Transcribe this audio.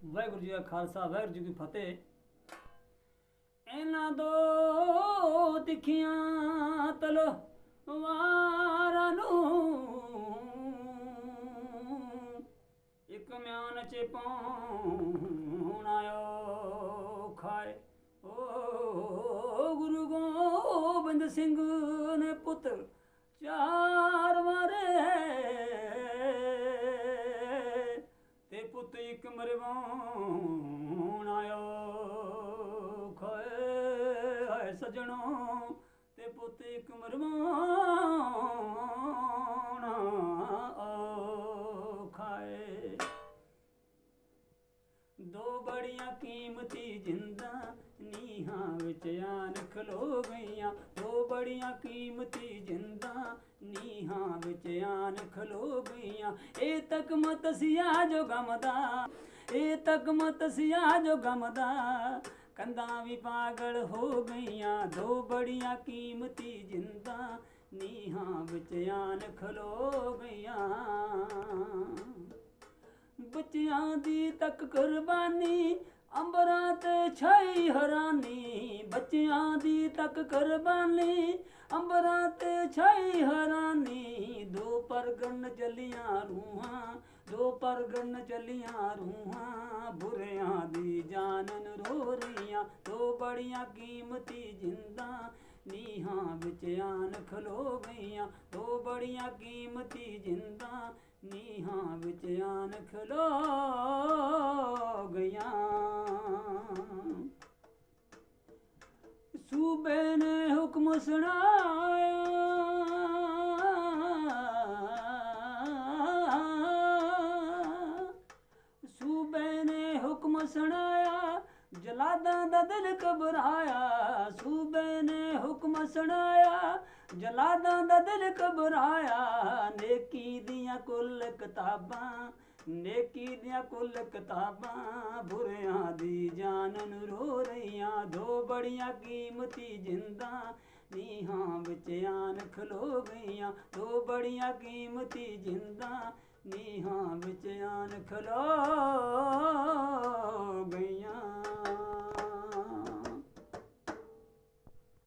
ਵਾਹਿਗੁਰੂ ਜੀ ਕਾ ਖਾਲਸਾ, ਵਾਹਿਗੁਰੂ ਜੀ ਕੀ ਫਤਿਹ। ਇਹਨਾਂ ਦੋ ਤਿੱਖੀਆਂ ਤਲਵਾਰਾਂ ਨੂੰ ਇੱਕ ਮਿਆਨ ਚ ਪਾਉਣ ਆਇਓ ਖਾਏ ਓ ਗੁਰੂ ਗੋਬਿੰਦ ਸਿੰਘ ਨੇ ਪੁੱਤਰ ਚਾਰ ਮਰਵਾਉਣ ਆਇਓ ਖਾਏ, ਹਾਏ ਸਜਣੋ, ਤੇ ਪੁੱਤ ਇੱਕ ਮਰਵਾਉਣ ਆਓ ਖਾਏ, ਦੋ ਬੜੀਆਂ ਕੀਮਤੀ ਜਿੰਦਾਂ ਨੀਹਾਂ ਵਿੱਚ ਆਨ ਖਲੋ ਗਈਆਂ। ਦੋ ਬੜੀਆਂ ਕੀਮਤੀ ਜਿੰਦਾਂ ਨੀਹਾਂ ਵਿੱਚ ਆਨ ਖਲੋ ਗਈਆਂ ਇਹ ਤੱਕ ਮਤ ਸਿਆ ਜੋ ਗਮਦਾ, ਇਹ ਤੱਕ ਮਤ ਸਿਆ ਜੋ ਗਮਦਾ। ਕੰਦਾਂ ਵੀ ਪਾਗਲ ਹੋ ਗਈਆਂ, ਦੋ ਬੜੀਆਂ ਕੀਮਤੀ ਜਿੰਦਾਂ। ਨੀਹਾਂ ਵਿੱਚ ਆਨ ਖਲੋ ਗਈਆਂ ਬੱਚਿਆਂ ਦੀ ਤੱਕ ਕੁਰਬਾਨੀ, ਅੰਬਰਾਂ ਤੇ ਛਾਈ ਹਰਾਨੀ। ਬੱਚਿਆਂ ਦੀ ਤੱਕ ਕੁਰਬਾਨੀ, ਅੰਬਰਾਂ ਤੇ ਛਾਈ ਹਰਾਨੀ, ਦੋ ਪਰਗਣ ਜਲੀਆਂ ਰੂਹਾਂ, ਦੋ ਪਰਗਣ ਜਲੀਆਂ ਰੂਹਾਂ, ਬੁਰਿਆਂ ਦੀ ਜਾਨਨ ਰੋ ਰਹੀਆਂ, ਦੋ ਬੜੀਆਂ ਕੀਮਤੀ ਜਿੰਦਾਂ, ਨੀਹਾਂ ਵਿੱਚ ਆਨ ਖਲੋ ਗਈਆਂ, ਦੋ ਬੜੀਆਂ ਕੀਮਤੀ ਜਿੰਦਾਂ, ਨੀਹਾਂ ਵਿੱਚ ਆਨ ਖਲੋ ਗਈਆਂ। ਸੂਬੇ ਨੇ ਹੁਕਮ ਸੁਣਾਇਆ ਸੁਣਾਇਆ, ਜਲਾਦਾਂ ਦਾ ਦਿਲ ਘਬਰਾਇਆ, ਸੂਬੇ ਨੇ ਹੁਕਮ ਸੁਣਾਇਆ, ਜਲਾਦਾਂ ਦਾ ਦਿਲ ਘਬਰਾਇਆ, ਨੇਕੀ ਦੀਆਂ ਕੁੱਲ ਕਿਤਾਬਾਂ, ਨੇਕੀ ਦੀਆਂ ਕੁੱਲ ਕਿਤਾਬਾਂ, ਬੁਰਿਆਂ ਦੀ ਜਾਨਨ ਰੋ ਰਹੀਆਂ, ਦੋ ਬੜੀਆਂ ਕੀਮਤੀ ਜਿੰਦਾਂ ਨੀਹਾਂ ਵਿੱਚ ਆਨ ਖਲੋ ਗਈਆਂ ਦੋ ਬੜੀਆਂ ਕੀਮਤੀ ਜਿੰਦਾਂ। ਨੀਹਾਂ ਵਿੱਚ ਆਨ ਖਲੋ ਗਈਆਂ